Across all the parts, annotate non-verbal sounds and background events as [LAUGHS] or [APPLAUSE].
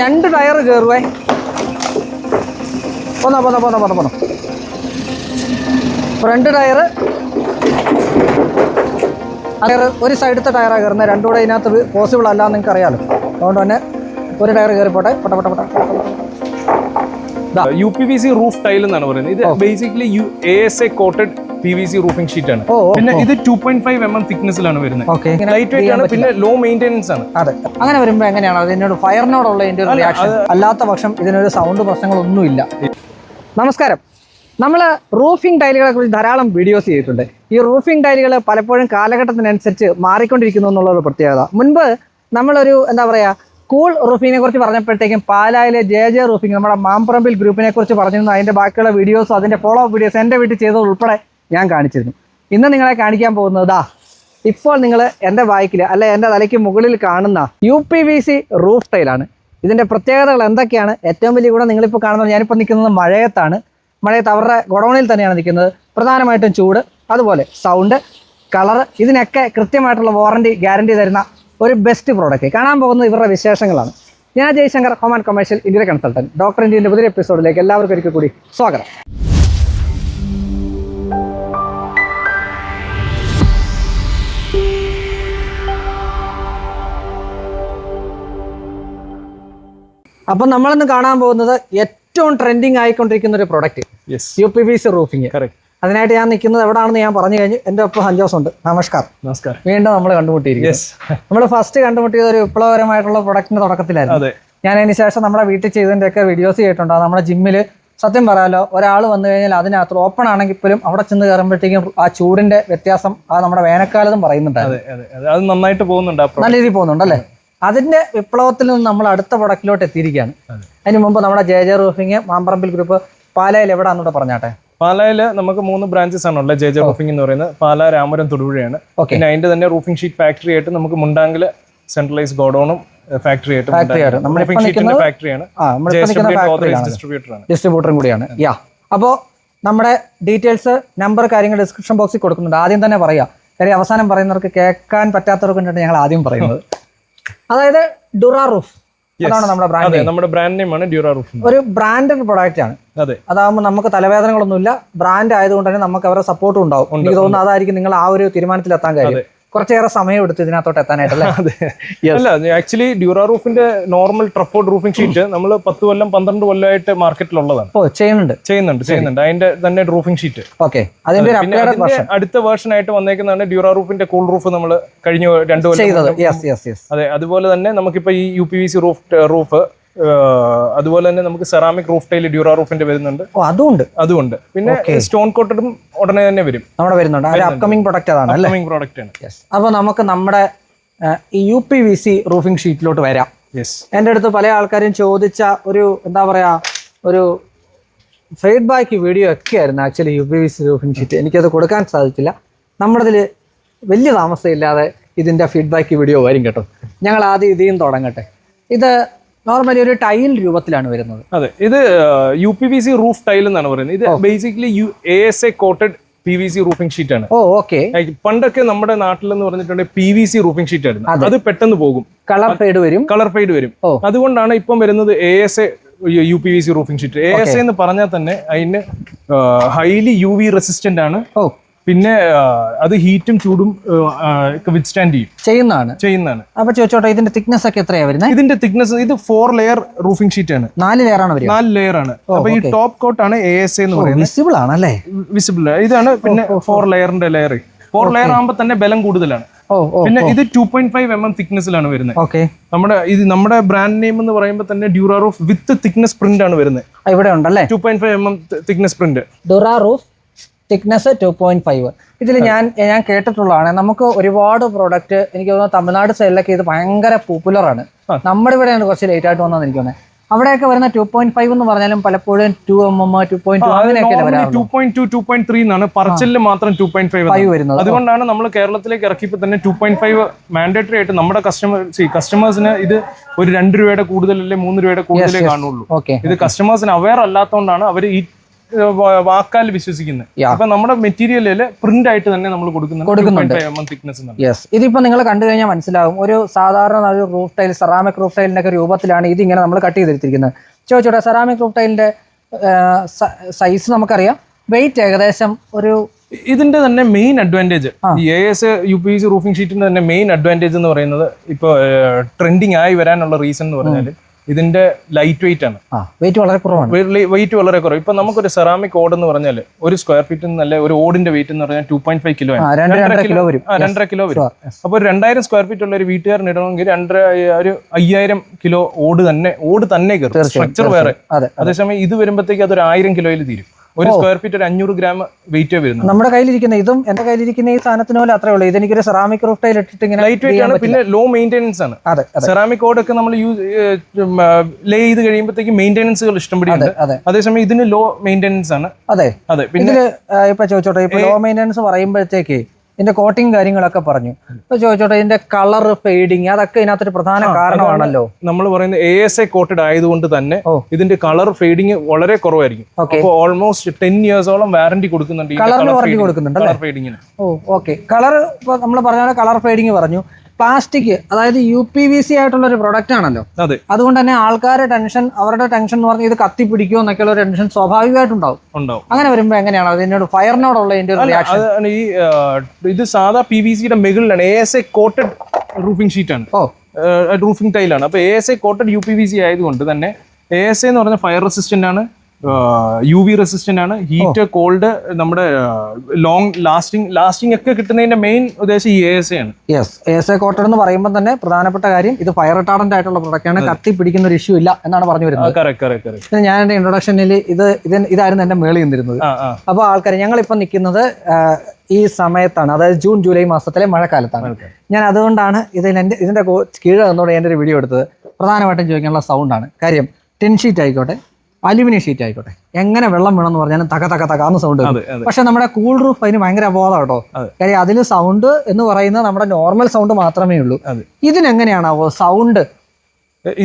രണ്ട് ടയർ കയറുവേ പോന്നോ പോന്നോ പോന്നോ പോന്നോ പോന്നോ. Front tyre. ടയർ ഒരു സൈഡത്തെ ടയറാണ് കയറുന്നത് രണ്ടും കൂടെ ഇതിനകത്ത് പോസിബിൾ അല്ല എന്ന് നിങ്ങൾക്ക് അറിയാമല്ലോ അതുകൊണ്ട് തന്നെ ഒരു ടയർ കയറി പോട്ടെ പൊട്ട പൊട്ട. U P V C roof tile എന്നാണ് പറയുന്നത്. ഇത് basically U A S A coated P V C roofing sheet ആണ്. പിന്നെ ഇത് two point five M M തിക്നെസ്സിലാണ് വരുന്നത്. ഓക്കെ ലൈറ്റ് വെയിറ്റ് ആണ് പിന്നെ ലോ മെയിന്റെനൻസ് ആണ്. അതെ. അങ്ങനെ വരുമ്പോൾ എങ്ങനെയാണ്? അതിനോട് ഫയറിനോടുള്ള എന്റെ ഒരു റിയാക്ഷൻ അല്ലാത്ത പക്ഷം ഇതിനൊരു സൗണ്ട് പ്രശ്നങ്ങളൊന്നുമില്ല. നമസ്കാരം. നമ്മൾ റൂഫിംഗ് ടൈലുകളെ കുറിച്ച് ധാരാളം വീഡിയോസ് ചെയ്തിട്ടുണ്ട്. ഈ റൂഫിംഗ് ടൈലുകൾ പലപ്പോഴും കാലഘട്ടത്തിനനുസരിച്ച് മാറിക്കൊണ്ടിരിക്കുന്നു എന്നുള്ള ഒരു പ്രത്യേകത. മുൻപ് നമ്മളൊരു എന്താ പറയുക കൂൾ റൂഫിങ്ങിനെ കുറിച്ച് പറഞ്ഞപ്പോഴത്തേക്കും പാലായിലെ ജെ ജെ റൂഫിംഗ് നമ്മുടെ മാമ്പറമ്പിൽ ഗ്രൂപ്പിനെ കുറിച്ച് പറഞ്ഞിരുന്നു. അതിന്റെ ബാക്കിയുള്ള വീഡിയോസും അതിന്റെ ഫോളോ അപ്പ് വീഡിയോസ് എന്റെ വീട്ടിൽ ചെയ്തത് ഉൾപ്പെടെ ഞാൻ കാണിച്ചിരുന്നു. ഇന്ന് നിങ്ങളെ കാണിക്കാൻ പോകുന്നത് ദാ ഇപ്പോൾ നിങ്ങൾ എന്റെ ബാക്കിൽ അല്ലെ എന്റെ തലയ്ക്ക് മുകളിൽ കാണുന്ന U P V C roof ടൈലാണ് ഇതിന്റെ പ്രത്യേകതകൾ എന്തൊക്കെയാണ്? ഏറ്റവും വലിയ ഗുണം നിങ്ങളിപ്പോൾ കാണുന്നത് ഞാനിപ്പോൾ നിൽക്കുന്നത് മഴയത്താണ്. മഴയത്ത് അവരുടെ ഗൊഡൗണിൽ തന്നെയാണ് നിൽക്കുന്നത്. പ്രധാനമായിട്ടും ചൂട് അതുപോലെ സൗണ്ട് കളർ ഇതിനൊക്കെ കൃത്യമായിട്ടുള്ള വാറണ്ടി ഗ്യാരണ്ടി തരുന്ന ഒരു ബെസ്റ്റ് പ്രോഡക്റ്റ് കാണാൻ പോകുന്നത് ഇവരുടെ വിശേഷങ്ങളാണ്. ഞാൻ ജയശങ്കർ ഹോം ആൻഡ് കൊമേഴ്ഷ്യൽ ഇന്ത്യയുടെ കൺസൾട്ടന്റ് ഡോക്ടർ ഇന്ത്യന്റെ പുതിയ എപ്പിസോഡിലേക്ക് എല്ലാവർക്കും ഒരിക്കൽ കൂടി സ്വാഗതം. അപ്പം നമ്മളിന്ന് കാണാൻ പോകുന്നത് ഏറ്റവും ട്രെൻഡിങ് ആയിക്കൊണ്ടിരിക്കുന്ന ഒരു product U P V C roofing അതിനായിട്ട് ഞാൻ നിൽക്കുന്നത് എവിടെയാണെന്ന് ഞാൻ പറഞ്ഞു കഴിഞ്ഞു. എന്റെ ഒപ്പം സഞ്ജോസ് ഉണ്ട്. നമസ്കാരം. നമസ്കാരം. വീണ്ടും നമ്മൾ കണ്ടുമുട്ടിയിരിക്കും യെസ് നമ്മൾ ഫസ്റ്റ് കണ്ടുമുട്ടിയത് ഒരു വിപ്ലവകരമായിട്ടുള്ള പ്രൊഡക്റ്റിന്റെ തുടക്കത്തിലായിരുന്നു. ഞാൻ അതിന് ശേഷം നമ്മുടെ വീട്ടിൽ ചെയ്തതിന്റെയൊക്കെ വീഡിയോസ് ചെയ്തിട്ടുണ്ട്. നമ്മുടെ ജിമ്മിൽ സത്യം പറയാലോ ഒരാൾ വന്നു കഴിഞ്ഞാൽ അതിനകത്ത് ഓപ്പൺ ആണെങ്കിൽ പോലും അവിടെ ചെന്ന് കയറുമ്പോഴത്തേക്കും ആ ചൂടിന്റെ വ്യത്യാസം ആ നമ്മുടെ വേനൽക്കാലത്തും പറയുന്നുണ്ടായിരുന്നു. അതെ നന്നായിട്ട് പോകുന്നുണ്ട് നല്ല രീതിയിൽ പോകുന്നുണ്ടല്ലേ അതിന്റെ വിപ്ലവത്തിൽ നിന്ന് നമ്മൾ അടുത്ത പ്രൊഡക്റ്റിലോട്ട് എത്തിയിരിക്കുകയാണ്. അതെ. അതിന് മുമ്പ് നമ്മുടെ J J roofing Mamparambil group പാലയിൽ എവിടെയാണെന്നൂടെ പറഞ്ഞാട്ടെ? പാലയിൽ നമുക്ക് മൂന്ന് ബ്രാഞ്ചസ് ആണുള്ളത് ജെ ജെ റൂഫിംഗ് എന്ന് പറയുന്നത്. പാല രാമപുരം തൊടുപുഴയാണ്. പിന്നെ അതിന്റെ തന്നെ റൂഫിംഗ് ഷീറ്റ് ഫാക്ടറി ആയിട്ട് നമുക്ക് മുണ്ടാങ്കിൽ സെൻട്രലൈസ് ഗോഡൌണും ഫാക്ടറി ആയിട്ട് റൂഫിംഗ് ഷീറ്റിന്റെ ഫാക്ടറിയാണ് ഡിസ്ട്രിബ്യൂട്ടർ ഡിസ്ട്രിബ്യൂട്ടറും കൂടിയാണ്. യാ അപ്പോൾ നമ്മുടെ ഡീറ്റെയിൽസ് നമ്പർ കാര്യങ്ങൾ ഡിസ്ക്രിപ്ഷൻ ബോക്സിൽ കൊടുക്കുന്നുണ്ട്. ആദ്യം തന്നെ പറയാം. കാര്യം അവസാനം പറയുന്നവർക്ക് കേൾക്കാൻ പറ്റാത്തവർക്ക് ഞങ്ങൾ ആദ്യം പറയുന്നത്. അതായത് ഡുറാറൂഫ് അതാണ് നമ്മുടെ ബ്രാൻഡ് നമ്മുടെ ബ്രാൻഡ് നെയിം ആണ് ഡ്യൂറ റൂഫ് ഒരു ബ്രാൻഡഡ് പ്രൊഡക്റ്റ് ആണ്. അതെ. അതാകുമ്പോൾ നമുക്ക് തലവേദനകളൊന്നുമില്ല. ബ്രാൻഡ് ആയതുകൊണ്ട് തന്നെ നമുക്ക് അവരുടെ സപ്പോർട്ടും ഉണ്ടാവും. എനിക്ക് തോന്നുന്നു അതായിരിക്കും നിങ്ങൾ ആ ഒരു തീരുമാനത്തിൽ എത്താൻ കാര്യം കുറച്ചേറെ സമയം എടുത്ത് ഇതിനകത്തോട്ട് എത്താനായിട്ടല്ലേ? [LAUGHS] അതെ. അല്ല ആക്ച്വലി ഡ്യൂറാ റൂഫിന്റെ നോർമൽ ട്രഫോർഡ് റൂഫിംഗ് ഷീറ്റ് നമ്മൾ പത്ത് കൊല്ലം പന്ത്രണ്ട് കൊല്ലമായിട്ട് മാർക്കറ്റിലുള്ളതാണ് ഓ ചെയ്യുന്നുണ്ട്. ചെയ്യുന്നുണ്ട് ചെയ്യുന്നുണ്ട്. അതിന്റെ തന്നെ റൂഫിംഗ് ഷീറ്റ് ഓക്കെ അതിന്റെ അടുത്ത വേർഷൻ ആയിട്ട് വന്നേക്കുന്നതാണ് ഡ്യൂറാ റൂഫിന്റെ കൂൾ റൂഫ് നമ്മൾ കഴിഞ്ഞ രണ്ടു കൊല്ലം യെസ് യെസ് യെസ് അതെ അതുപോലെ തന്നെ നമുക്കിപ്പോ ഈ U P V C roof roof അതുപോലെ തന്നെ നമുക്ക് സെറാമിക് റൂഫ് ടൈൽ ഡ്യൂറ റൂഫിന്റെ വരുന്നുണ്ട്. ഓ അതുണ്ട്. അതുമുണ്ട് പിന്നെ സ്റ്റോൺ കോട്ടഡും ഉടനെ തന്നെ വരും. നമ്മുടെ വരുന്നുണ്ട്. ആ അപ്കമിങ് പ്രൊഡക്റ്റ് അതാണ് അല്ലേ? പ്രൊഡക്റ്റ് ആണ്. അപ്പോൾ നമുക്ക് നമ്മുടെ ഈ U P V C roofing ഷീറ്റിലോട്ട് വരാം. യെസ് എന്റെ അടുത്ത് പല ആൾക്കാരും ചോദിച്ച ഒരു എന്താ പറയാ ഒരു ഫീഡ്ബാക്ക് വീഡിയോ ഒക്കെ ആയിരുന്നു actually U P V C roofing sheet എനിക്കത് കൊടുക്കാൻ സാധിച്ചില്ല. നമ്മുടെ ഇതിൽ വലിയ താമസമില്ലാതെ ഇതിന്റെ ഫീഡ്ബാക്ക് വീഡിയോ വരും കേട്ടോ. ഞങ്ങൾ ആദ്യം ഇതിൽ നിന്ന് തുടങ്ങട്ടെ. ഇത് നോർമലി ഒരു ടൈൽ രൂപത്തിലാണ് വരുന്നത്. അതെ ഇത് U P V C roof tile എന്നാണ് പറയുന്നത്. ഇത് basically U A S A coated P V C roofing sheet ആണ്. ഓ ഓക്കെ പണ്ടൊക്കെ നമ്മുടെ നാട്ടിൽ എന്ന് പറഞ്ഞിട്ടുണ്ടെങ്കിൽ P V C roofing sheet ആയിരുന്നു. അത്. പെട്ടെന്ന് പോകും. കളർ ഫെയ്ഡ് വരും. കളർ ഫെയ്ഡ് വരും. അതുകൊണ്ടാണ് ഇപ്പം വരുന്നത് A S A U P V C roofing sheet A S A എന്ന് പറഞ്ഞാൽ തന്നെ അതിന് ഹൈലി യു വി റെസിസ്റ്റന്റ് ആണ്. ഓ. പിന്നെ അത് ഹീറ്റും ചൂടും വിത്ത്സ്റ്റാൻഡ് ചെയ്യും. ചെയ്യുന്നതാണ്. ചെയ്യുന്നതാണ്. അപ്പൊ ചോദിച്ചോട്ടെ ഇതിന്റെ തിക്നെസ് ഒക്കെ എത്രയാണ് വരുന്നത് ഇതിന്റെ തിക്നെസ് ഇത് ഫോർ ലെയർ റൂഫിംഗ് ഷീറ്റ് ആണ്. നാല് ലെയർ ആണ് നാല് ലെയർ ആണ്. അപ്പൊ ഈ ടോപ്പ് കോട്ട് ആണ് എ എസ് എന്ന് പറയുന്നത്. വിസിബിൾ ആണല്ലേ? വിസിബിൾ ഇതാണ് പിന്നെ ഫോർ ലെയറിന്റെ ലെയർ ഫോർ ലെയർ ആകുമ്പോൾ തന്നെ ബലം കൂടുതലാണ്. പിന്നെ ഇത് two point five M M തിക്നെസ്സിലാണ് വരുന്നത്. ഓക്കെ നമ്മുടെ ഇത് നമ്മുടെ ബ്രാൻഡ് നെയിം എന്ന് പറയുമ്പോൾ തന്നെ Dura Roof with thickness print ആണ് വരുന്നത്. ഇവിടെ ഉണ്ടല്ലേ? Two point five M M thickness print Dura Roof roof thickness two point five ഇതിൽ ഞാൻ ഞാൻ കേട്ടിട്ടുള്ളതാണ്. നമുക്ക് ഒരുപാട് പ്രോഡക്റ്റ് എനിക്ക് തോന്നുന്നു തമിഴ്നാട് സൈഡിലൊക്കെ ഇത് ഭയങ്കര പോപ്പുലറാണ് നമ്മുടെ നമ്മുടെ ഇവിടെയാണ് കുറച്ച് ലേറ്റ് ആയിട്ട് വന്നതെന്ന് എനിക്ക് തോന്നുന്നത് അവിടെയൊക്കെ വരുന്ന ടു പോയിന്റ് ഫൈവ് എന്ന് പറഞ്ഞാലും പലപ്പോഴും two M M two point two അങ്ങനെയൊക്കെ two വരാറുള്ളൂ. Point two two point three എന്നാണ്. പറച്ചലിൽ മാത്രം ടു പോയിന്റ് ഫൈവ് ഫൈവ് വരുന്നത്. അതുകൊണ്ടാണ് നമ്മൾ കേരളത്തിലേക്ക് ഇറക്കിയപ്പോൾ തന്നെ ടു പോയിന്റ് ഫൈവ് മാൻഡേറ്ററി ആയിട്ട് നമ്മുടെ കസ്റ്റമർ കസ്റ്റമേഴ്സിന് ഇത് ഒരു രണ്ട് രൂപയുടെ കൂടുതൽ അല്ലെങ്കിൽ മൂന്ന് രൂപയുടെ കൂടുതലേ കാണുള്ളൂ. ഇത് കസ്റ്റമേഴ്സിന് അവയർ അല്ലാത്തതുകൊണ്ടാണ് അവർ ഈ വാക്കാൽ വിശ്വസിക്കുന്നത്. അപ്പൊ നമ്മുടെ മെറ്റീരിയലിൽ പ്രിന്റ് ആയിട്ട് തന്നെ നമ്മൾ കൊടുക്കുന്നുണ്ട്. കൊടുക്കുന്നുണ്ട്. തിക്നെസ് യെസ് ഇതിപ്പോ നിങ്ങൾ കണ്ടു കഴിഞ്ഞാൽ മനസ്സിലാവും. ഒരു സാധാരണ ഒരു റൂഫ് ടൈൽ സെറാമിക് റൂഫ് ടൈലിന്റെ ഒക്കെ രൂപത്തിലാണ് ഇതിങ്ങനെ നമ്മൾ കട്ട് ചെയ്തിരിക്കുന്നത്. ചോദിച്ചോട്ടെ സെറാമിക് റൂഫ് ടൈലിന്റെ സൈസ് നമുക്കറിയാം. വെയിറ്റ് ഏകദേശം ഒരു ഇതിന്റെ തന്നെ മെയിൻ അഡ്വാന്റേജ് ഈ A S U P C roofing ഷീറ്റിന്റെ തന്നെ മെയിൻ അഡ്വാന്റേജ് എന്ന് പറയുന്നത് ഇപ്പൊ ട്രെൻഡിങ് ആയി വരാനുള്ള റീസൺ എന്ന് പറഞ്ഞാൽ ഇതിന്റെ ലൈറ്റ് വെയിറ്റ് ആണ് വെയിറ്റ് വളരെ കുറവാണ്. വെയിറ്റ് വളരെ കുറവ്. ഇപ്പൊ നമുക്കൊരു സെറാമിക് ഓട് എന്ന് പറഞ്ഞാൽ ഒരു സ്ക്വയർ ഫീറ്റ് നല്ല ഒരു ഓടിന്റെ വെയിറ്റ് എന്ന് പറഞ്ഞാൽ two point five kilo kilo വരും. രണ്ടര കിലോ വരും. അപ്പൊ ഒരു രണ്ടായിരം സ്ക്വയർ ഫീറ്റ് ഉള്ള ഒരു വീട്ടുകാരൻ ഇടണമെങ്കിൽ രണ്ടര ഒരു അയ്യായിരം കിലോ ഓട് തന്നെ ഓട് തന്നെ കയറും. സ്ട്രക്ചർ വേറെ. അതെ അതേസമയം ഇത് വരുമ്പോഴത്തേക്ക് അതൊരു ആയിരം കിലോയിൽ തീരും. ഒരു സ്ക്വയർ ഫീറ്റ് ഒരു അഞ്ഞൂറ് ഗ്രാം വെയിറ്റ് വരുന്നത് നമ്മുടെ കയ്യിലിരിക്കുന്ന ഇതും എന്റെ കയ്യിലിരിക്കുന്ന ഈ സാധനത്തിന് പോലെ അത്രേ ഉള്ളൂ. ഇതെനിക്കൊരു സെറാമിക് റൂഫ് ടൈൽ ഇട്ടിട്ട് ഇങ്ങനെ ലൈറ്റ് വെയിറ്റ് ആണ് പിന്നെ ലോ മെയിന്റെനൻസ് ആണ്. അതെ സെറാമിക് ഓടൊക്കെ നമ്മൾ യൂസ് ലേ ചെയ്ത് കഴിയുമ്പോഴത്തേക്ക് മെയിന്റെനൻസുകൾ ഇഷ്ടംപടി ഉണ്ട് അതെ അതേസമയം ഇതിന് ലോ മെയിന്റെനൻസ് ആണ്. അതെ. അതെ പിന്നെ ഇപ്പൊ ചോദിച്ചോട്ടെ ഇപ്പൊ ലോ മെയിന്റെനൻസ് പറയുമ്പോഴത്തേക്ക് ഇതിന്റെ കോട്ടിങ് കാര്യങ്ങളൊക്കെ പറഞ്ഞു. അപ്പൊ ചോദിച്ചോട്ടെ ഇതിന്റെ കളർ ഫെയ്ഡിങ് അതൊക്കെ ഇതിനകത്തൊരു പ്രധാന കാരണമാണല്ലോ. നമ്മൾ പറയുന്ന എ എസ് എ കോട്ടഡ് ആയതുകൊണ്ട് തന്നെ ഇതിന്റെ കളർ ഫെയ്ഡിങ് വളരെ കുറവായിരിക്കും. അപ്പോൾ ഓൾമോസ്റ്റ് ടെൻ ഇയേഴ്സോളം വാറന്റി കൊടുക്കുന്നുണ്ട് കളറിന് വാറണ്ടി കൊടുക്കുന്നുണ്ട് കളർ ഫെയ്ഡിങ്ങിന് ഓ ഓക്കെ കളർ ഇപ്പൊ നമ്മൾ പറഞ്ഞ കളർ ഫെയ്ഡിങ് പറഞ്ഞു. പ്ലാസ്റ്റിക് അതായത് യു പി വി സി ആയിട്ടുള്ള ഒരു പ്രൊഡക്റ്റ് ആണല്ലോ. അതെ. അതുകൊണ്ട് തന്നെ ആൾക്കാരുടെ ടെൻഷൻ അവരുടെ ടെൻഷൻ എന്ന് പറഞ്ഞാൽ ഇത് കത്തിപ്പിടിക്കുമോ എന്നൊക്കെയുള്ള ഒരു ടെൻഷൻ സ്വാഭാവികമായിട്ടുണ്ടാവും. അങ്ങനെ വരുമ്പോൾ എങ്ങനെയാണ് അതിനോട് ഫയറിനോടുള്ള ഒരു റിയാക്ഷൻ ഈ ഇത് സാധാ പി വി സിയുടെ മുകളിലാണ് A S A coated roofing sheet ആണ്. ഓ. റൂഫിംഗ് ടൈലാണ് അപ്പോൾ A S A coated U P V C ആയതുകൊണ്ട് തന്നെ എ എസ് എന്ന് പറഞ്ഞ ഫയർ റെസിസ്റ്റന്റ് ആണ് യു വി റെസിസ്റ്റന്റ് ആണ്. ഹീറ്റ് കോൾഡ് നമ്മുടെ ലോങ് ലാസ്റ്റിംഗ് ലാസ്റ്റിംഗ് ഒക്കെ കിട്ടുന്നതിന്റെ മെയിൻ ഉദ്ദേശം ഈ എസ് എ ആണ്. യെസ് എസ് എ കോട്ടൺ എന്ന് പറയുമ്പോൾ തന്നെ പ്രധാനപ്പെട്ട കാര്യം ഇത് ഫയർ റിട്ടാർഡന്റ് ആയിട്ടുള്ള പ്രൊഡക്റ്റ് ആണ്. കത്തി പിടിക്കുന്ന ഒരു ഇഷ്യൂ ഇല്ല എന്നാണ് പറഞ്ഞു വരുന്നത്. ഞാൻ എന്റെ ഇൻട്രൊഡക്ഷനിൽ ഇത് ഇത് ഇതായിരുന്നു എന്റെ മേളിൽ നിന്നിരുന്നത്. അപ്പോൾ ആൾക്കാർ ഞങ്ങളിപ്പോൾ നിൽക്കുന്നത് ഈ സമയത്താണ്. അതായത് ജൂൺ ജൂലൈ മാസത്തിലെ മഴക്കാലത്താണ്. ഞാൻ അതുകൊണ്ടാണ് ഇതിൽ എന്റെ ഇതിന്റെ കീഴ് കീഴെ നിന്നോട് എന്റെ ഒരു വീഡിയോ എടുത്തത്. പ്രധാനമായിട്ടും ചോദിക്കാനുള്ള സൗണ്ടാണ് കാര്യം ടിൻ ഷീറ്റ് ആയിക്കോട്ടെ. അലുമിനിയം ഷീറ്റ് ആയിക്കോട്ടെ. എങ്ങനെ വെള്ളം വേണമെന്ന് പറഞ്ഞാലും തക തക തകാന്ന് സൗണ്ട് പക്ഷെ നമ്മുടെ കൂൾ റൂഫ് അതിന് ഭയങ്കര അപവാദം കേട്ടോ. കാര്യം അതിൽ സൗണ്ട് എന്ന് പറയുന്നത് നമ്മുടെ നോർമൽ സൗണ്ട് മാത്രമേ ഉള്ളൂ. ഇതിനെങ്ങനെയാണാവോ സൗണ്ട്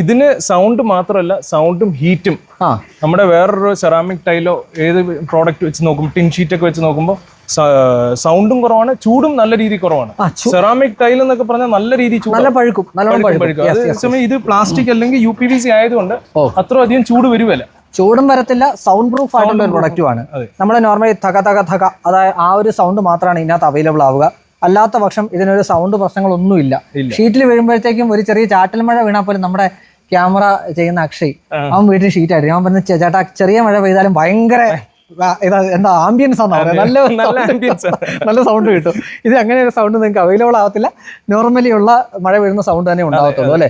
ഇതിന് സൗണ്ട് മാത്രമല്ല സൗണ്ടും ഹീറ്റും ആ. നമ്മുടെ വേറൊരു സെറാമിക് ടൈലോ ഏത് പ്രോഡക്റ്റ് വെച്ച് നോക്കുമ്പോൾ ടിൻ ഷീറ്റ് ഒക്കെ വെച്ച് നോക്കുമ്പോൾ സൗണ്ടും കുറവാണ് ചൂടും നല്ല രീതിയിൽ കുറവാണ്. സെറാമിക് ടൈൽ എന്നൊക്കെ പറഞ്ഞാൽ നല്ല രീതി നല്ല പഴുക്കും പഴുക്കും. അതേസമയം ഇത് പ്ലാസ്റ്റിക് അല്ലെങ്കിൽ യു പി വി സി ആയതുകൊണ്ട്. അത്ര അധികം ചൂട് വരുവല്ല ചൂടും വരത്തില്ല സൗണ്ട് പ്രൂഫ് ആയിട്ടുള്ള ഒരു പ്രൊഡക്റ്റുമാണ് ആണ് നമ്മൾ നോർമലി തക തക തക അതായത് ആ ഒരു സൗണ്ട് മാത്രമാണ് ഇതിനകത്ത് അവൈലബിൾ ആവുക. അല്ലാത്ത പക്ഷം ഇതിനൊരു സൗണ്ട് പ്രശ്നങ്ങളൊന്നുമില്ല. ഇല്ല. ഷീറ്റിൽ വീഴുമ്പോഴത്തേക്കും ഒരു ചെറിയ ചാറ്റൽ മഴ വീണാൽ പോലും നമ്മുടെ ക്യാമറ ചെയ്യുന്ന അക്ഷയ് അവൻ വീട്ടിൽ ഷീറ്റായിട്ട് ഞാൻ പറഞ്ഞ ചേട്ടാ ചെറിയ മഴ പെയ്താലും ഭയങ്കര എന്താ ആംബിയൻസ് ആണ് നല്ല നല്ല ആംബിയൻസ് [LAUGHS] നല്ല സൗണ്ട് കിട്ടും. ഇത് അങ്ങനെ ഒരു സൗണ്ട് നിങ്ങൾക്ക് അവൈലബിൾ ആവത്തില്ല. നോർമലി ഉള്ള മഴ വീഴുന്ന സൗണ്ട് തന്നെ ഉണ്ടാവത്തുള്ളൂ അല്ലേ?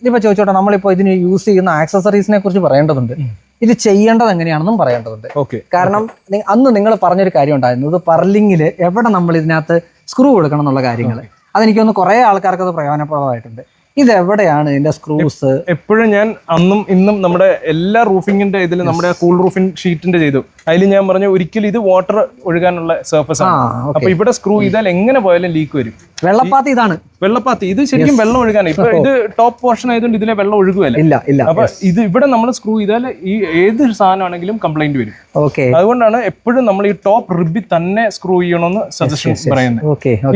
ഇതിപ്പോ ചോദിച്ചോട്ടെ നമ്മളിപ്പോ ഇതിന് യൂസ് ചെയ്യുന്ന ആക്സസറീസിനെ കുറിച്ച് പറയേണ്ടതുണ്ട്. ഇത് ചെയ്യേണ്ടത് എങ്ങനെയാണെന്നും പറയേണ്ടതുണ്ട്. ഓക്കെ. കാരണം അന്ന് നിങ്ങൾ പറഞ്ഞൊരു കാര്യം ഉണ്ടായിരുന്നു. ഇത് പർലിങ്ങിൽ എവിടെ നമ്മൾ ഇതിനകത്ത് സ്ക്രൂ കൊടുക്കണം എന്നുള്ള കാര്യങ്ങൾ അതെനിക്കൊന്ന് കുറെ ആൾക്കാർക്ക് അത് പ്രയോജനപ്രദമായിട്ടുണ്ട്. ഇത് എവിടെയാണ് ഇതിന്റെ സ്ക്രൂസ് എപ്പോഴും ഞാൻ അന്നും ഇന്നും നമ്മുടെ എല്ലാ റൂഫിങ്ങിന്റെ ഇതിൽ നമ്മുടെ കൂൾ റൂഫിംഗ് ഷീറ്റിന്റെ ചെയ്തു. അതിൽ ഞാൻ പറഞ്ഞു ഒരിക്കലും ഇത് വാട്ടർ ഒഴുകാനുള്ള സർഫസ് ആണ്. അപ്പൊ ഇവിടെ സ്ക്രൂ ചെയ്താൽ എങ്ങനെ പോയാലും ലീക്ക് വരും. വെള്ളപ്പാത്തി ഇതാണ്. വെള്ളപ്പാത്തി ഇത് ശരിക്കും വെള്ളം ഒഴുകാൻ ഇപ്പൊ ഇത് ടോപ്പ് പോർഷൻ ആയതുകൊണ്ട് ഇതിലെ വെള്ളം ഒഴുകുവല്ല ഇല്ല ഇല്ല. അപ്പൊ ഇത് ഇവിടെ നമ്മൾ സ്ക്രൂ ചെയ്താൽ ഈ ഏത് സാധനമാണെങ്കിലും കംപ്ലൈന്റ് വരും. ഓക്കെ അതുകൊണ്ടാണ് എപ്പോഴും നമ്മൾ ഈ ടോപ്പ് റിബി തന്നെ സ്ക്രൂ ചെയ്യണമെന്ന് സജഷൻസ് പറയുന്നത്.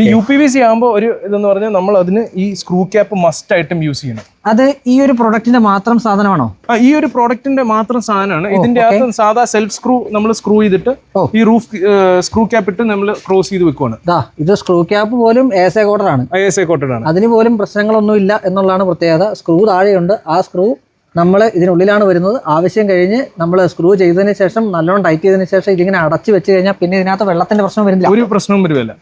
ഈ യു പി വി സി ആകുമ്പോൾ ഒരു ഇതെന്ന് പറഞ്ഞാൽ നമ്മൾ അതിന് ഈ സ്ക്രൂ ക്യാപ്പ് മസ്റ്റ് ആയിട്ടും യൂസ് ചെയ്യണം. അത് ഈ ഒരു പ്രൊഡക്റ്റിന്റെ മാത്രം സാധനമാണോ? ഈ ഒരു പ്രോഡക്റ്റിന്റെ മാത്രം സാധനമാണ്. ഇതിന്റെ അകത്ത് സാധാ സെൽഫ് സ്ക്രൂ നമ്മൾ സ്ക്രൂ ചെയ്തിട്ട് ഈ റൂഫ് സ്ക്രൂ ക്യാപ്പ് ഇട്ട് നമ്മൾ ക്രോസ് ചെയ്ത് വെക്കുവാണ്. ഇത് സ്ക്രൂ ക്യാപ്പ് പോലും എസ് എ കോട്ടറാണ് ഐ എസ് എ കോട്ടഡ് ആണ്. അതിന് പോലും പ്രശ്നങ്ങളൊന്നും ഇല്ല എന്നുള്ളതാണ് പ്രത്യേകത. സ്ക്രൂ താഴെയുണ്ട്. ആ സ്ക്രൂ നമ്മൾ ഇതിനുള്ളിലാണ് വരുന്നത്. ആവശ്യം കഴിഞ്ഞ് നമ്മൾ സ്ക്രൂ ചെയ്തതിന് ശേഷം നല്ലോണം ടൈറ്റ് ചെയ്തതിന് ശേഷം ഇതിങ്ങനെ അടച്ചു വെച്ച് കഴിഞ്ഞാൽ പിന്നെ ഇതിനകത്ത് വെള്ളത്തിന്റെ പ്രശ്നം വരുന്നില്ല ഒരു പ്രശ്നവും വരുമല്ല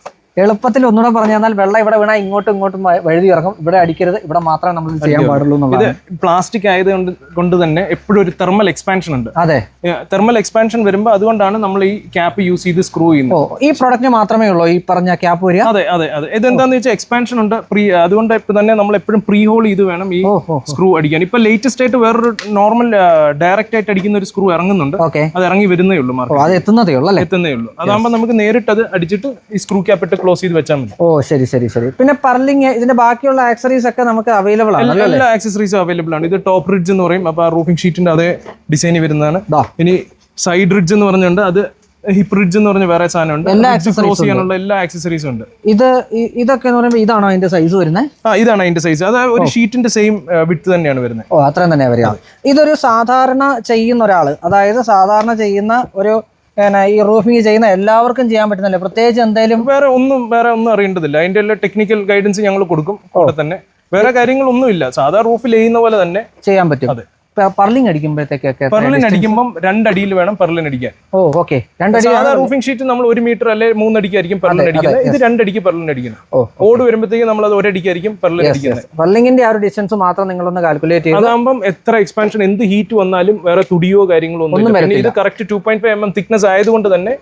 എളുപ്പത്തിൽ ഒന്നുകൂടെ പറഞ്ഞു തന്നാൽ വെള്ളം ഇവിടെ വീണാൽ ഇങ്ങോട്ടും ഇങ്ങോട്ടും വഴുതി ഇറങ്ങും. ഇവിടെ അടിക്കരുത്. ഇവിടെ മാത്രമേ നമ്മൾ ചെയ്യാൻ പാടുള്ളൂ എന്നുള്ളത് പ്ലാസ്റ്റിക് ആയതുകൊണ്ട് കൊണ്ട് തന്നെ എപ്പോഴും ഒരു തെർമൽ എക്സ്പാൻഷൻ ഉണ്ട്. അതെ. തെർമൽ എക്സ്പാൻഷൻ വരുമ്പോൾ അതുകൊണ്ടാണ് നമ്മൾ ഈ ക്യാപ്പ് യൂസ് ചെയ്ത് സ്ക്രൂ ചെയ്യുന്നത്. ഈ പ്രൊഡക്റ്റിന് മാത്രമേ ഉള്ളൂ ഈ പറഞ്ഞ ക്യാപ്പ് വരിക? അതെ അതെ അതെ. ഇതെന്താന്ന് വെച്ചാൽ എക്സ്പാൻഷൻ ഉണ്ട്. പ്രീ അതുകൊണ്ട് ഇപ്പൊ തന്നെ നമ്മൾ എപ്പോഴും പ്രീ ഹോൾ ചെയ്ത് വേണം ഈ സ്ക്രൂ അടിക്കാൻ. ഇപ്പൊ ലേറ്റസ്റ്റ് ആയിട്ട് വേറൊരു നോർമൽ ഡയറക്റ്റ് ആയിട്ട് അടിക്കുന്ന ഒരു സ്ക്രൂ ഇറങ്ങുന്നുണ്ട്. അത് ഇറങ്ങി വരുന്നേ ഉള്ളൂ മാർക്കറ്റ് അത് എത്തുന്നതേ ഉള്ളൂ അല്ലേ? എത്തുന്നേ ഉള്ളൂ. അതാകുമ്പോൾ നമുക്ക് നേരിട്ട് അത് അടിച്ചിട്ട് ഈ സ്ക്രൂ ക്യാപ്പ് ഇട്ട് ക്ലോസ് ചെയ്ത് വെച്ചാൽ മതി. ഓ ശരി ശരി ശരി. പിന്നെ പർലിങ് ഇതിന്റെ ബാക്കിയുള്ള ആക്സറീസ് ഒക്കെ നമുക്ക് അവൈലബിൾ ആണ് എല്ലാ ആക്സസറീസും അവൈലബിൾ ആണ്. ഇത് ടോപ്പ് റിഡ്ജ് എന്ന് പറയും. അപ്പോൾ ആ റൂഫിംഗ് ഷീറ്റിന്റെ അതേ ഡിസൈൻ വരുന്നതാണ്. ദാ. ഇനി സൈഡ് റിഡ്ജ് എന്ന് പറഞ്ഞുണ്ട്. അത് ഹിപ്പ് റിഡ്ജ് എന്ന് പറഞ്ഞ വേറെ സാധനമുണ്ട്. എല്ലാ ക്ലോസ് ചെയ്യാനുള്ള എല്ലാ ആക്സസറീസും ഉണ്ട്. ഇത് ഇതൊക്കെ എന്ന് പറയുമ്പോൾ ഇതാണോ അതിന്റെ സൈസ് വരുന്നത് ആ ഇതാണ് അതിന്റെ സൈസ് അത് ഒരു ഷീറ്റിന്റെ സെയിം വിട്ട് തന്നെയാണ് വരുന്നത്. ഓ അത്രയും തന്നെ വരിക. ഇതൊരു സാധാരണ ചെയ്യുന്ന ഒരാൾ അതായത് സാധാരണ ചെയ്യുന്ന ഒരു പിന്നെ ഈ റൂഫിങ് ചെയ്യുന്ന എല്ലാവർക്കും ചെയ്യാൻ പറ്റുന്നില്ല? പ്രത്യേകിച്ച് എന്തെങ്കിലും വേറെ ഒന്നും വേറെ ഒന്നും അറിയേണ്ടതില്ല. അതിന്റെ എല്ലാ ടെക്നിക്കൽ ഗൈഡൻസ് ഞങ്ങൾ കൊടുക്കും കൂടെ തന്നെ. വേറെ കാര്യങ്ങളൊന്നുമില്ല. സാധാ റൂഫിൽ ചെയ്യുന്ന പോലെ തന്നെ ചെയ്യാൻ പറ്റും. അതെ. പർലിങ് അടിക്കുമ്പോഴത്തേക്കൊക്കെ പെർലിൻ അടിക്കുമ്പോൾ രണ്ടടിയിൽ വേണം പെർലിൻ അടിക്കാൻ. ഓ ഓക്കെ രണ്ടടി സാധാ റൂഫിംഗ് ഷീറ്റ് നമ്മൾ ഒരു മീറ്റർ അല്ലെ മൂന്നടിക്കായിരിക്കും പെർലിൻ അടിക്കുന്നത്. ഇത് രണ്ടടിക്ക് പെർലിൻ അടിക്കുന്നത് ഓ ഓട് വരുമ്പോഴത്തേക്ക് നമ്മൾ അത് ഒരടിക്കായിരിക്കും പെർലിൻ അടിക്കുന്നത്. പെർലിംഗിന്റെ ആ ഒരു ഡിസ്റ്റൻസ് മാത്രം നിങ്ങളൊന്ന് കാൽക്കുലേറ്റ് ചെയ്ത്. അതാകുമ്പോൾ എത്ര എക്സ്പാൻഷൻ എന്ത് ഹീറ്റ് വന്നാലും വേറെ തുടിയോ കാര്യങ്ങളോ ഒന്നും ഇത് correct two point five M M thickness ആയതുകൊണ്ട് തന്നെ.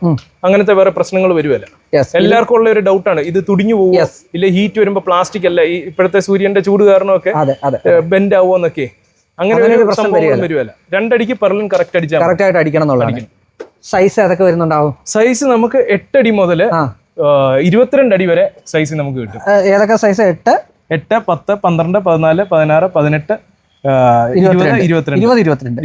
അങ്ങനത്തെ വേറെ പ്രശ്നങ്ങൾ വരുമല്ല യെസ് എല്ലാവർക്കും ഉള്ള ഒരു ഡൗട്ടാണ് ഇത് തുടിഞ്ഞു പോകും ഇല്ല ഹീറ്റ് വരുമ്പോൾ പ്ലാസ്റ്റിക് അല്ല. ഈ ഇപ്പോഴത്തെ സൂര്യന്റെ ചൂട് കാരണമൊക്കെ ബെൻഡ് ആവുമെന്നൊക്കെ അങ്ങനെ അങ്ങനെ ഒരു ഒരു പ്രശ്നം വരുമല്ല രണ്ടടിക്ക് പെർലിൻ കറക്റ്റ് അടിച്ചാൽ കറക്റ്റ് ആയിട്ട് അടിക്കണം എന്നുള്ളതാണ്. സൈസ് ഏതൊക്കെ വരുന്നുണ്ടാവും? സൈസ് നമുക്ക് എട്ടടി മുതൽ ഇരുപത്തിരണ്ട് അടി വരെ സൈസ് നമുക്ക് കിട്ടും. ഏതൊക്കെ സൈസ് എട്ട്? എട്ട് പത്ത് പന്ത്രണ്ട് പതിനാല് പതിനാറ് പതിനെട്ട് ഇരുപത് ഇരുപത്തിരണ്ട്.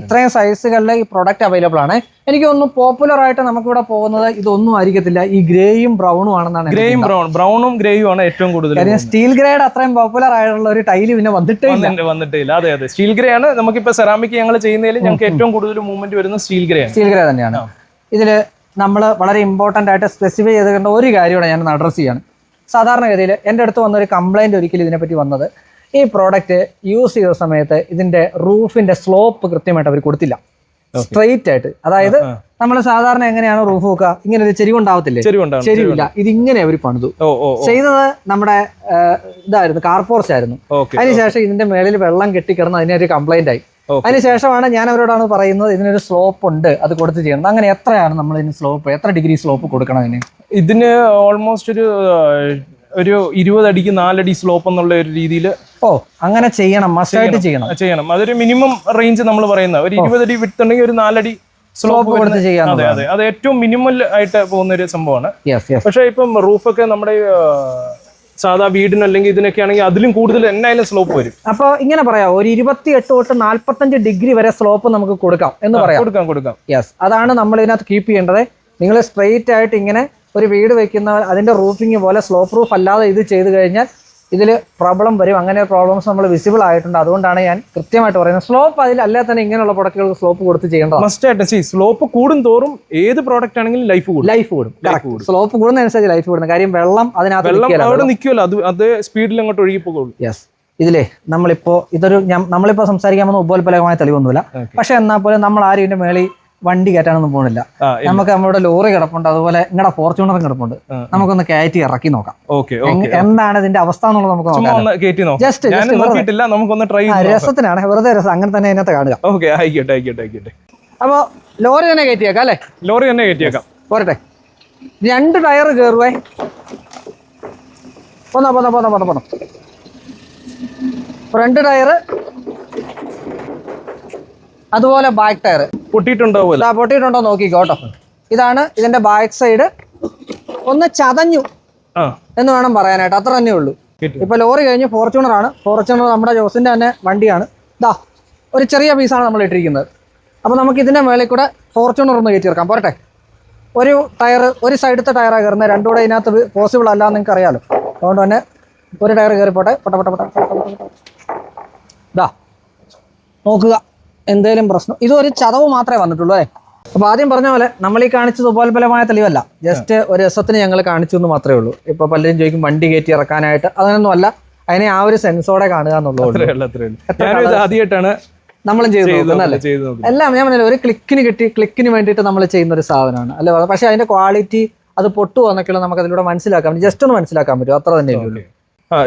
ഇത്രയും സൈസുകളിലെ ഈ പ്രൊഡക്റ്റ് അവൈലബിൾ ആണ്. എനിക്ക് തോന്നുന്നു പോപ്പുലർ ആയിട്ട് നമുക്കിവിടെ പോകുന്നത് ഇതൊന്നും ആയിരിക്കത്തില്ല. ഈ ഗ്രേയും ബ്രൗണും ആണെന്നാണ് ഗ്രേയും ബ്രൗൺ ബ്രൗണും ഗ്രേയും ആണ് ഏറ്റവും കൂടുതൽ സ്റ്റീൽ ഗ്രേഡ് അത്രയും പോപ്പുലർ ആയിട്ടുള്ള ഒരു ടൈൽ പിന്നെ വന്നിട്ടേ വന്നിട്ടില്ല അതെ അതെ. സ്റ്റീൽ ഗ്രേ ആണ്. നമുക്കിപ്പോ സെറാമിക് ഞങ്ങൾ ചെയ്യുന്നതിൽ ഞങ്ങൾക്ക് ഏറ്റവും കൂടുതൽ മൂവ്മെന്റ് വരുന്ന സ്റ്റീൽ ഗ്രേ ആണ്. സ്റ്റീൽ ഗ്രേ തന്നെയാണ്. ഇതിൽ നമ്മൾ വളരെ ഇമ്പോർട്ടന്റ് ആയിട്ട് സ്പെസിഫൈ ചെയ്തുകൊണ്ട് കണ്ട ഒരു കാര്യമാണ് ഞാൻ അഡ്രസ് ചെയ്യാണ്. സാധാരണഗതിയിൽ എന്റെ അടുത്ത് വന്ന ഒരു കംപ്ലൈന്റ് ഒരിക്കലും ഇതിനെപ്പറ്റി വന്നത്. ഈ പ്രോഡക്റ്റ് യൂസ് ചെയ്ത സമയത്ത് ഇതിന്റെ റൂഫിന്റെ സ്ലോപ്പ് കൃത്യമായിട്ട് അവർ കൊടുത്തില്ല. സ്ട്രെയിറ്റ് ആയിട്ട്. അതായത് നമ്മൾ സാധാരണ എങ്ങനെയാണ് റൂഫ് വെക്കുക? ഇങ്ങനെ ഒരു ചെരിവുണ്ടാവത്തില്ലേ ചെരിവുണ്ടാവും ചെരിവില്ല. ഇതിങ്ങനെ അവർ പണിതു. ചെയ്തത് നമ്മുടെ ഇതായിരുന്നു കാർപോർച്ച് ആയിരുന്നു. അതിനുശേഷം ഇതിന്റെ മേളിൽ വെള്ളം കെട്ടിക്കിടന്ന് അതിനൊരു കംപ്ലൈന്റ് ആയി. അതിനുശേഷമാണ് ഞാൻ അവരോടാണ് പറയുന്നത് ഇതിനൊരു സ്ലോപ്പ് ഉണ്ട് അത് കൊടുത്ത് ചെയ്യണം. അങ്ങനെ എത്രയാണ് നമ്മൾ ഇതിന് സ്ലോപ്പ് എത്ര ഡിഗ്രി സ്ലോപ്പ് കൊടുക്കണം ഇതിന്? ഇതിന് ഓൾമോസ്റ്റ് ഒരു ഒരു ഇരുപതടിക്ക് നാലടി സ്ലോപ്പ് എന്നുള്ള ഒരു രീതിയിൽ ഓ അങ്ങനെ ചെയ്യണം. മസ്റ്റായിട്ട് ചെയ്യണം. ചെയ്യണം. അതൊരു മിനിമം റേഞ്ച് നമ്മൾ പറയുന്ന ഒരു ഇരുപതടി വിട്ടുണ്ടെങ്കിൽ ഒരു നാലടി സ്ലോപ്പ് കൊടുത്ത് ചെയ്യാൻ അതെ അതെ. അത് ഏറ്റവും മിനിമൽ ആയിട്ട് പോകുന്ന ഒരു സംഭവമാണ് പക്ഷേ ഇപ്പം റൂഫൊക്കെ നമ്മുടെ സാധാ വീടിന് അല്ലെങ്കിൽ ഇതിനൊക്കെ ആണെങ്കിൽ അതിലും കൂടുതൽ എന്നായാലും സ്ലോപ്പ് വരും. അപ്പൊ ഇങ്ങനെ പറയാം. ഒരു ഇരുപത്തി എട്ട് തൊട്ട് നാല്പത്തഞ്ച് ഡിഗ്രി വരെ സ്ലോപ്പ് നമുക്ക് കൊടുക്കാം എന്ന് പറയാം. കൊടുക്കാം കൊടുക്കാം. യെസ് അതാണ് നമ്മൾ ഇതിനകത്ത് കീപ്പ് ചെയ്യേണ്ടത്. നിങ്ങൾ സ്ട്രെയിറ്റ് ആയിട്ട് ഇങ്ങനെ ഒരു വീട് വെക്കുന്ന അതിന്റെ റൂഫിങ് പോലെ സ്ലോ പ്രൂഫ് അല്ലാതെ ഇത് ചെയ്തു കഴിഞ്ഞാൽ ഇതിൽ പ്രോബ്ലം വരും. അങ്ങനെ പ്രോബ്ലംസ് നമ്മൾ വിസിബിൾ ആയിട്ടുണ്ട്. അതുകൊണ്ടാണ് ഞാൻ കൃത്യമായിട്ട് പറയുന്നത്. സ്ലോപ്പ് അതിൽ അല്ലാതെ തന്നെ ഇങ്ങനെയുള്ള പ്രൊഡക്റ്റുകൾക്ക് സ്ലോപ്പ് കൊടുത്ത് ചെയ്യേണ്ടത്. മസ്റ്റ് ആയിട്ട് സി സ്ലോപ്പ് കൂടും തോറും ഏത് പ്രോഡക്റ്റ് ആണെങ്കിലും ലൈഫ് കൂടും. ലൈഫ് കൂടും. സ്ലോപ്പ് കൂടുന്നതനുസരിച്ച് ലൈഫ് കൂടുന്നത് കാര്യം വെള്ളം അതിനകത്ത് വെള്ളം അവിടെ നിൽക്കുമല്ലോ അത് അത് സ്പീഡിൽ അങ്ങോട്ട് ഒഴുകി പോകുള്ളൂ. യെസ് ഇതിലേ നമ്മളിപ്പോ ഇതൊരു ഞാൻ- നമ്മളിപ്പോ സംസാരിക്കാൻ പോകുന്ന ഉപോൽപലകമായ തെളിവൊന്നുമില്ല. പക്ഷേ പക്ഷെ എന്നാൽ പോലും നമ്മൾ ആരും ഇതിന്റെ മേളിൽ വണ്ടി കയറ്റാനൊന്നും പോകുന്നില്ല നമുക്ക് നമ്മുടെ ലോറി കിടപ്പുണ്ട് അതുപോലെ നിങ്ങളുടെ ഫോർച്യൂണറും കിടപ്പുണ്ട്. നമുക്കൊന്ന് കയറ്റി ഇറക്കി നോക്കാം. എന്താണ് ഇതിന്റെ അവസ്ഥ എന്നുള്ളത് നമുക്ക് ഞാൻ നോക്കിയിട്ടില്ല നമുക്കൊന്ന് ട്രൈ രസത്തിനാണ്. വെറുതെ രസം. അങ്ങനെ തന്നെ അതിനകത്ത് കാണുക. ഓക്കെ ആയിക്കോട്ടെ ആയിക്കോട്ടെ ആയിക്കോട്ടെ. അപ്പൊ ലോറി തന്നെ കയറ്റിയേക്കാം അല്ലേ? ലോറി തന്നെ കയറ്റിയേക്കാം. പോരട്ടെ. രണ്ട് ടയർ കയറുവേ പോന്നോ പോന്നോ പോന്നോ പോന്നോ പോന്നോ. ഫ്രണ്ട് ടയർ അതുപോലെ ബാക്ക് ടയർ പൊട്ടിയിട്ടുണ്ടോ ഇതാ പൊട്ടിയിട്ടുണ്ടോ നോക്കിക്കോ കേട്ടോ. ഇതാണ് ഇതിന്റെ ബാക്ക് സൈഡ് ഒന്ന് ചതഞ്ഞു എന്ന് വേണം പറയാനായിട്ട്. അത്ര തന്നെ ഉള്ളൂ. ഇപ്പൊ ലോറി കഴിഞ്ഞ് ഫോർച്യൂണർ ആണ്. ഫോർച്യൂണർ നമ്മുടെ ജോസിന്റെ തന്നെ വണ്ടിയാണ്. ഇതാ ഒരു ചെറിയ പീസാണ് നമ്മൾ ഇട്ടിരിക്കുന്നത്. അപ്പൊ നമുക്ക് ഇതിന്റെ മേളിൽ കൂടെ ഫോർച്യൂണർ ഒന്ന് കയറ്റി ഇറക്കാം പോരട്ടെ. ഒരു ടയർ ഒരു സൈഡത്തെ ടയറാണ് കയറുന്നത്. രണ്ടുകൂടെ ഇതിനകത്ത് പോസിബിൾ അല്ല എന്ന് നിങ്ങൾക്ക് അറിയാലോ. അതുകൊണ്ട് തന്നെ ഒരു ടയർ കയറി പോട്ടെ പൊട്ട പൊട്ട. ദാ നോക്കുക. എന്തേലും പ്രശ്നം. ഇതൊരു ചതവ് മാത്രമേ വന്നിട്ടുള്ളൂ അല്ലേ? അപ്പൊ ആദ്യം പറഞ്ഞ പോലെ നമ്മൾ ഈ കാണിച്ചത് ഉപോൽബലമായ തെളിവല്ല. ജസ്റ്റ് ഒരു രസത്തിന് ഞങ്ങൾ കാണിച്ചു എന്ന് മാത്രമേ ഉള്ളൂ. ഇപ്പൊ പലരും ചോദിക്കും വണ്ടി കയറ്റി ഇറക്കാനായിട്ട്. അതിനൊന്നും അല്ല. അതിനെ ആ ഒരു സെൻസോടെ കാണുക എന്നുള്ളൂ ആദ്യമായിട്ടാണ് നമ്മളും ചെയ്ത് നോക്കുന്നല്ലേ എല്ലാം ഞാൻ പറഞ്ഞില്ല ഒരു ക്ലിക്കിന് കിട്ടി ക്ലിക്കിന് വേണ്ടിയിട്ട് നമ്മൾ ചെയ്യുന്ന ഒരു സാധനമാണ്. അല്ലെ? പക്ഷെ അതിന്റെ ക്വാളിറ്റി അത് പൊട്ടു എന്നൊക്കെയുള്ള നമുക്ക് അതിലൂടെ മനസ്സിലാക്കാൻ ജസ്റ്റ് ഒന്ന് മനസ്സിലാക്കാൻ പറ്റും. അത്ര തന്നെ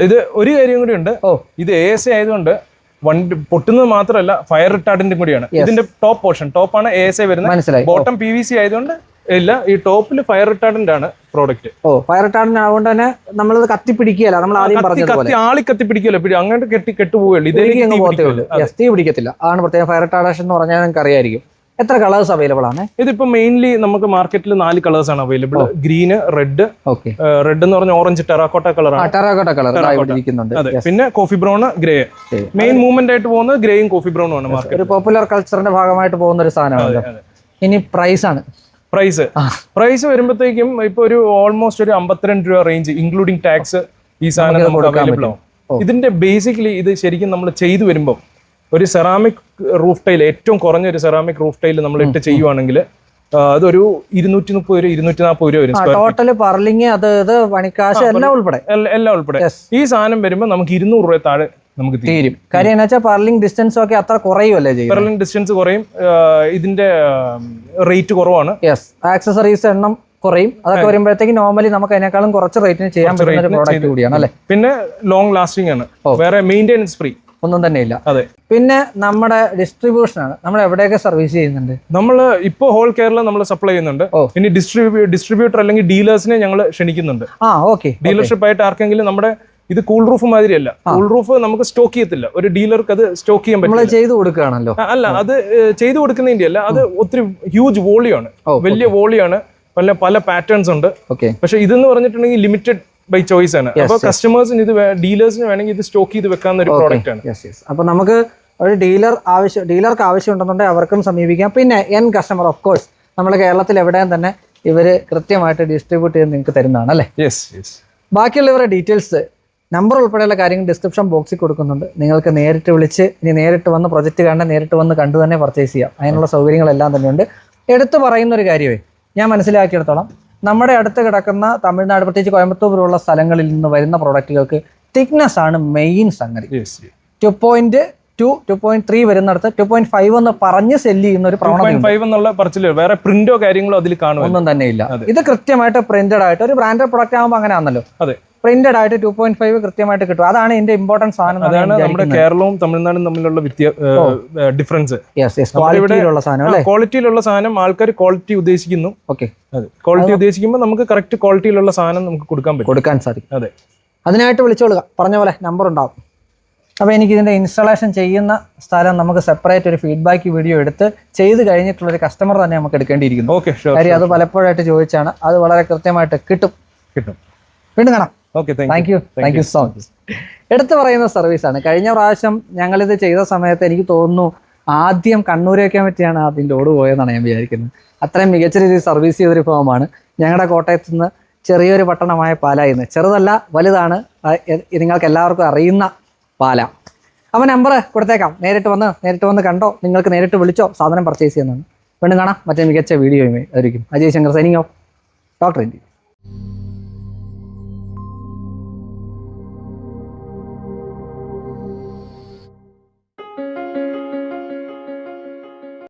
ഇത് ഒരു കാര്യം കൂടി ഉണ്ട്. ഓ. ഇത് എ എസ് ആയതുകൊണ്ട് വണ്ടി പൊട്ടുന്നത് മാത്രമല്ല ഫയർ റിട്ടാർഡിന്റെ കൂടിയാണ്. ഇതിന്റെ ടോപ്പ് പോർഷൻ ടോപ്പാണ് എ എസ് ഐ വരുന്നത്. മനസ്സിലായി. ബോട്ടം പി വി സി ആയതുകൊണ്ട് ഇല്ല ഈ ടോപ്പിൽ ഫയർ റിട്ടാർഡന്റ് ആണ് പ്രോഡക്റ്റ് ഓ ഫയർ റിട്ടാർഡന്റ് ആയതുകൊണ്ട് തന്നെ നമ്മൾ കത്തി പിടിക്കുകയല്ല നമ്മൾ ആദ്യം പറഞ്ഞത് ആളി കത്തി പിടിക്കില്ല പിടി അങ്ങോട്ട് കെട്ടി ഇതിലേക്ക് തീ പോകത്തേ ഉള്ളൂ. തീ പിടിക്കത്തില്ല. അതാണ് പ്രത്യേകം ഫയർ റിട്ടാർഡേഷൻ എന്ന് പറഞ്ഞാൽ നിങ്ങൾക്ക് അറിയായിരിക്കും എത്ര കളേഴ്സ് അവൈലബിൾ ആണ്? ഇതിപ്പോ മെയിൻലി നമുക്ക് മാർക്കറ്റിൽ നാല് കളേഴ്സ് ആണ് available green red okay. Red എന്ന് പറഞ്ഞ orange terracotta colour terracotta colour പിന്നെ coffee brown grey main movement ആയിട്ട് പോകുന്നത് ഗ്രേയും കോഫി ബ്രൗണും ആണ് മാർക്കറ്റ് ഒരു പോപ്പുലർ കൾച്ചറിന്റെ ഭാഗമായിട്ട് പോകുന്ന ഒരു സാധനമാണ് ഇനി പ്രൈസ് ആണ്. പ്രൈസ് പ്രൈസ് വരുമ്പോഴത്തേക്കും ഇപ്പൊ ഒരു ഓൾമോസ്റ്റ് ഒരു അമ്പത്തിരണ്ട് രൂപ റേഞ്ച് ഇൻക്ലൂഡിംഗ് ടാക്സ് ഈ സാധനം നമുക്കിത് നമുക്ക് അവൈലബിൾ ആവും. ഇതിന്റെ ബേസിക്കലി ഇത് ശരിക്കും നമ്മൾ ചെയ്തു വരുമ്പോൾ ഒരു സെറാമിക് റൂഫ് ടൈൽ ഏറ്റവും കുറഞ്ഞ ഒരു സെറാമിക് റൂഫ് ടൈൽ നമ്മൾ ഇട്ട് ചെയ്യുവാണെങ്കിൽ അതൊരു ഇരുന്നൂറ്റി മുപ്പത് രൂപ ഇരുന്നൂറ്റി നാൽപ്പത് രൂപ വരും ടോട്ടൽ പറലിങ് അത് ഇത് പണിക്കാശ് എല്ലാം ഉൾപ്പെടെ. എല്ലാം ഉൾപ്പെടെ. ഈ സാധനം വരുമ്പോൾ നമുക്ക് ഇരുന്നൂറ് രൂപ താഴെ നമുക്ക് തീരും. കാര്യം എന്ന് വെച്ചാൽ പറലിംഗ് ഡിസ്റ്റൻസും ഒക്കെ അത്ര കുറയുമല്ലേ പെർലിൻ ഡിസ്റ്റൻസ് കുറയും. ഇതിന്റെ റേറ്റ് കുറവാണ്. യെസ് ആക്സസറീസ് എണ്ണം കുറയും. അതൊക്കെ വരുമ്പോഴത്തേക്ക് നോർമലി നമുക്ക് അതിനേക്കാളും കുറച്ച് റേറ്റിന് ചെയ്യാൻ പറ്റുന്ന ഒരു പ്രോഡക്റ്റ് കൂടിയാണ് അല്ലേ? പിന്നെ ലോങ് ലാസ്റ്റിംഗ് ആണ്. വേറെ മെയിന്റെനൻസ് ഫ്രീ ഒന്നും തന്നെ ഇല്ല. അതെ. പിന്നെ നമ്മുടെ ഡിസ്ട്രിബ്യൂഷൻ ആണ്. നമ്മൾ എവിടെയൊക്കെ സർവീസ് ചെയ്യുന്നുണ്ട്? നമ്മൾ ഇപ്പോൾ ഹോൾ കേരള നമ്മൾ സപ്ലൈ ചെയ്യുന്നുണ്ട്. ഇനി ഡിസ്ട്രിബ്യൂ ഡിസ്ട്രിബ്യൂട്ടർ അല്ലെങ്കിൽ ഡീലേഴ്സിനെ ഞങ്ങൾ ക്ഷണിക്കുന്നുണ്ട്. ആ ഓക്കെ ഡീലർഷിപ്പ് ആയിട്ട് ആർക്കെങ്കിലും നമ്മുടെ ഇത് കൂൾ റൂഫ് മാതിരിയല്ല. കൂൾ റൂഫ് നമുക്ക് സ്റ്റോക്ക് ചെയ്യത്തില്ല. ഒരു ഡീലർക്ക് അത് സ്റ്റോക്ക് ചെയ്യാൻ പറ്റില്ല. ചെയ്തു കൊടുക്കുകയാണല്ലോ. അല്ല അത് ചെയ്തു കൊടുക്കുന്നതിന്റെ അല്ല. അത് ഒത്തിരി ഹ്യൂജ് വോളിയാണ് വലിയ വോളിയാണ് പല പല പാറ്റേൺസ് ഉണ്ട്. പക്ഷെ ഇതെന്ന് പറഞ്ഞിട്ടുണ്ടെങ്കിൽ ലിമിറ്റഡ് ബൈ ചോയ്സ് ആണ്. അപ്പോൾ കസ്റ്റമേഴ്സിന് ഇത് ഡീലേഴ്സിന് വേണമെങ്കിൽ ഇത് സ്റ്റോക്ക് ചെയ്ത് വെക്കാവുന്ന ഒരു പ്രോഡക്റ്റ് ആണ്. യെസ് യെസ് അപ്പോൾ നമുക്ക് ഒരു ഡീലർ ആവശ്യം ഡീലർക്ക് ആവശ്യമുണ്ടെന്നുണ്ടെങ്കിൽ അവർക്കും സമീപിക്കാം. പിന്നെ എൻ കസ്റ്റമർ ഓഫ് കോഴ്സ് നമ്മൾ കേരളത്തിൽ എവിടെയും തന്നെ ഇവർ കൃത്യമായിട്ട് ഡിസ്ട്രിബ്യൂട്ട് ചെയ്ത് നിങ്ങൾക്ക് തരുന്നതാണ് അല്ലേ? യെസ് യെസ് ബാക്കിയുള്ളവരുടെ ഡീറ്റെയിൽസ് നമ്പർ ഉൾപ്പെടെയുള്ള കാര്യങ്ങൾ ഡിസ്ക്രിപ്ഷൻ ബോക്സിൽ കൊടുക്കുന്നുണ്ട്. നിങ്ങൾക്ക് നേരിട്ട് വിളിച്ച് ഇനി നേരിട്ട് വന്ന് പ്രൊജക്റ്റ് കാണാൻ നേരിട്ട് വന്ന് കണ്ടു തന്നെ പർച്ചേസ് ചെയ്യാം. അതിനുള്ള സൗകര്യങ്ങളെല്ലാം തന്നെയുണ്ട്. എടുത്തു പറയുന്ന ഒരു കാര്യമേ ഞാൻ മനസ്സിലാക്കിയെടുത്തോളം. നമ്മുടെ അടുത്ത് കിടക്കുന്ന തമിഴ്നാട് പ്രത്യേകിച്ച് കോയമ്പത്തൂർ പോലുള്ള സ്ഥലങ്ങളിൽ നിന്ന് വരുന്ന പ്രോഡക്റ്റുകൾക്ക് തിക്നെസ് ആണ് മെയിൻ സംഗതി. Two point two two point three വരുന്നിടത്ത് ടു പോയിന്റ് ഫൈവ് എന്ന് പറഞ്ഞ് സെല്ല് ചെയ്യുന്ന ഒരു ഫൈവ് എന്നുള്ള പറച്ചിൽ വേറെ പ്രിന്റോ കാര്യങ്ങളോ അതിൽ കാണും ഒന്നും തന്നെ ഇല്ല. ഇത് കൃത്യമായിട്ട് പ്രിന്റഡ് ആയിട്ട് ഒരു ബ്രാൻഡഡ് പ്രൊഡക്റ്റ് ആകുമ്പോൾ അങ്ങനെ ആണല്ലോ അതെ. പ്രിന്റഡ് ആയിട്ട് ടു പോയിന്റ് ഫൈവ് കൃത്യമായിട്ട് കിട്ടും. അതാണ് ഇതിന്റെ ഇമ്പോർട്ടൻസ് സാധനം അതാണ് നമ്മുടെ കേരളവും തമിഴ്നാടും തമ്മിലുള്ള ഡിഫറൻസ് ക്വാളിറ്റിയിലുള്ള സാധനം ക്വാളിറ്റിയിലുള്ള സാധനം ആൾക്കാർ ക്വാളിറ്റി ഉദ്ദേശിക്കുന്നു. ഓക്കെ ക്വാളിറ്റി ഉദ്ദേശിക്കുമ്പോൾ നമുക്ക് കറക്റ്റ് ക്വാളിറ്റിയിലുള്ള സാധനം നമുക്ക് കൊടുക്കാൻ പറ്റും. കൊടുക്കാൻ സാധിക്കും. അതെ. അതിനായിട്ട് വിളിച്ചോളുക പറഞ്ഞ പോലെ നമ്പർ ഉണ്ടാവും. അപ്പോൾ എനിക്ക് ഇതിന്റെ ഇൻസ്റ്റാളേഷൻ ചെയ്യുന്ന സ്ഥലം നമുക്ക് സെപ്പറേറ്റ് ഒരു ഫീഡ്ബാക്ക് വീഡിയോ എടുത്ത് ചെയ്ത് കഴിഞ്ഞിട്ടുള്ള ഒരു കസ്റ്റമർ തന്നെ നമുക്ക് എടുക്കേണ്ടിയിരിക്കുന്നു. കാര്യം അത് പലപ്പോഴായിട്ട് ചോദിച്ചാണ്. അത് വളരെ കൃത്യമായിട്ട് കിട്ടും. കിട്ടും. വീണ്ടും കാണാം. Okay thank you thank you so much എടുത്തു പറയുന്ന സർവീസാണ് കഴിഞ്ഞ പ്രാവശ്യം ഞങ്ങളിത് ചെയ്ത സമയത്ത് എനിക്ക് തോന്നുന്നു ആദ്യം കണ്ണൂരൊക്കെ പറ്റിയാണ് ആദ്യം ലോഡ് പോയതെന്നാണ് ഞാൻ വിചാരിക്കുന്നത്. അത്രയും മികച്ച രീതിയിൽ സർവീസ് ചെയ്തൊരു ഫോമാണ് ഞങ്ങളുടെ കോട്ടയത്ത് നിന്ന് ചെറിയൊരു പട്ടണമായ പാലായിന്ന് ചെറുതല്ല വലുതാണ്. നിങ്ങൾക്ക് എല്ലാവർക്കും അറിയുന്ന പാല. അപ്പോൾ നമ്പർ കൊടുത്തേക്കാം. നേരിട്ട് വന്ന് നേരിട്ട് വന്ന് കണ്ടോ? നിങ്ങൾക്ക് നേരിട്ട് വിളിച്ചോ? സാധനം പർച്ചേസ് ചെയ്യുന്നതാണ്. വീണ്ടും കാണാം. മറ്റേ മികച്ച വീഡിയോയുമായി ആയിരിക്കും. Ajay Shankar signing off doctor India